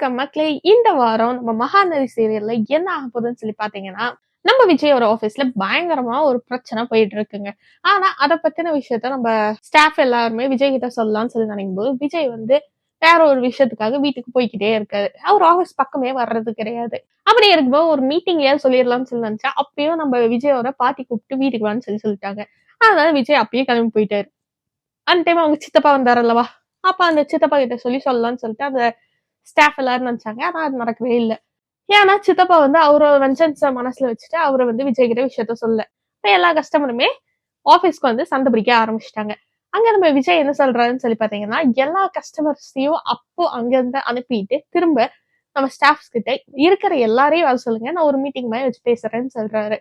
வணக்கம் மக்களே இந்த வாரம் நம்ம மகாநதி சீரியல்ல என்ன ஆக போகுதுன்னு சொல்லி பாத்தீங்கன்னா நம்ம விஜயோட ஆபீஸ்ல பயங்கரமா ஒரு பிரச்சனை போயிட்டு இருக்குங்க. ஆனா அதை பத்தின விஷயத்த நம்ம ஸ்டாஃப் எல்லாருமே விஜய் கிட்ட சொல்லலாம்னு சொல்லி நினைக்கும் போது விஜய் வந்து வேற ஒரு விஷயத்துக்காக வீட்டுக்கு போய்க்கிட்டே இருக்காரு. அவர் ஆபீஸ் பக்கமே வர்றது கிடையாது. அப்படி இருக்கும்போது ஒரு ஏன் சொல்லிடலாம்னு சொல்லி நினைச்சா அப்பயும் நம்ம விஜயோட பாட்டி கூப்பிட்டு வீட்டுக்கு வான்னு சொல்லி சொல்லிட்டாங்க. அதனால விஜய் அப்பயே கிளம்பி போயிட்டாரு. அந்த டைம் அவங்க சித்தப்பா வந்தாரு அல்லவா? அப்ப அந்த சித்தப்பா கிட்ட சொல்லி சொல்லலாம்னு சொல்லிட்டு அந்த ஸ்டாஃப் எல்லாரும் நினைச்சாங்க. ஆனால் அது நடக்கவே இல்லை. ஏன்னா சித்தப்பா வந்து அவரோட வெஞ்சன்ஸ மனசுல வச்சுட்டு அவரை வந்து விஜய் கிட்ட விஷயத்த சொல்ல. இப்போ எல்லா கஸ்டமருமே ஆஃபீஸ்க்கு வந்து சண்டை பிடிக்க ஆரம்பிச்சிட்டாங்க. அங்க நம்ம விஜய் என்ன சொல்றாருன்னு சொல்லி பாத்தீங்கன்னா எல்லா கஸ்டமர்ஸையும் அப்போ அங்கேருந்து அனுப்பிட்டு திரும்ப நம்ம ஸ்டாஃப்ஸ் கிட்ட இருக்கிற எல்லாரையும் வர சொல்லுங்க. நான் ஒரு மீட்டிங் மாதிரி வச்சு பேசுறேன்னு சொல்றாரு.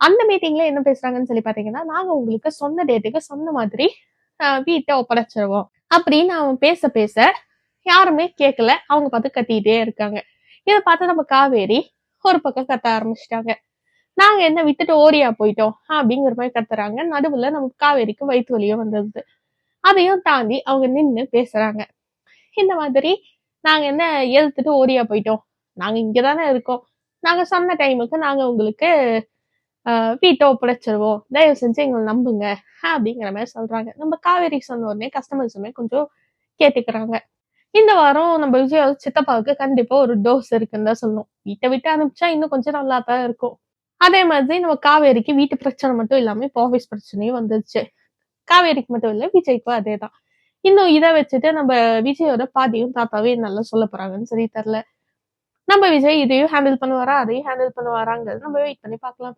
அந்த மீட்டிங்ல என்ன பேசுறாங்கன்னு சொல்லி பாத்தீங்கன்னா நாங்க உங்களுக்கு சொன்ன டேட்டுக்கு சொன்ன மாதிரி ஆஹ், வீட்டை ஒப்படைச்சிருவோம். அப்படின்னு அவன் பேச பேச யாருமே கேட்கல அவங்க பார்த்து கத்திக்கிட்டே இருக்காங்க. இதை பார்த்து நம்ம காவேரி ஒரு பக்கம் கத்த ஆரம்பிச்சிட்டாங்க. நாங்க என்ன விட்டுட்டு ஓரியா போயிட்டோம் அப்படிங்கிற மாதிரி கத்துறாங்க. நடுவுல நமக்கு காவேரிக்கு வயிற்று வலியும் வந்தது. அதையும் தாண்டி அவங்க நின்னு பேசுறாங்க. இந்த மாதிரி நாங்க என்ன எழுத்துட்டு ஓரியா போயிட்டோம்? நாங்க இங்கதானே இருக்கோம். நாங்க சொன்ன டைமுக்கு நாங்க உங்களுக்கு ஆஹ், வீட்டை ஒப்படைச்சிருவோம். தயவு செஞ்சு எங்களை நம்புங்க அப்படிங்கிற மாதிரி சொல்றாங்க. நம்ம காவேரி சொன்ன உடனே கஸ்டமர்ஸுமே கொஞ்சம் கேட்டுக்கிறாங்க. இந்த வாரம் நம்ம விஜய் சித்தப்பாவுக்கு கண்டிப்பா ஒரு டோஸ் இருக்குன்னு தான் சொல்லணும். வீட்டை விட்டு அனுப்பிச்சா இன்னும் கொஞ்சம் நல்லா தான் இருக்கும். அதே மாதிரி நம்ம காவேரிக்கு வீட்டு பிரச்சனை மட்டும் இல்லாம இப்போ ஆஃபீஸ் பிரச்சனையும் வந்துருச்சு. காவேரிக்கு மட்டும் இல்லை விஜய்க்கும் அதே தான். இன்னும் இதை வச்சுட்டு நம்ம விஜயோட பாதியும் தாத்தாவையும் நல்லா சொல்ல போறாங்கன்னு சரி தெரில நம்ம விஜய் இதையும் ஹேண்டில் பண்ணுவாரா அதையும் ஹேண்டில் பண்ணுவாராங்கிறது நம்ம வெயிட் பண்ணி பார்க்கலாம்.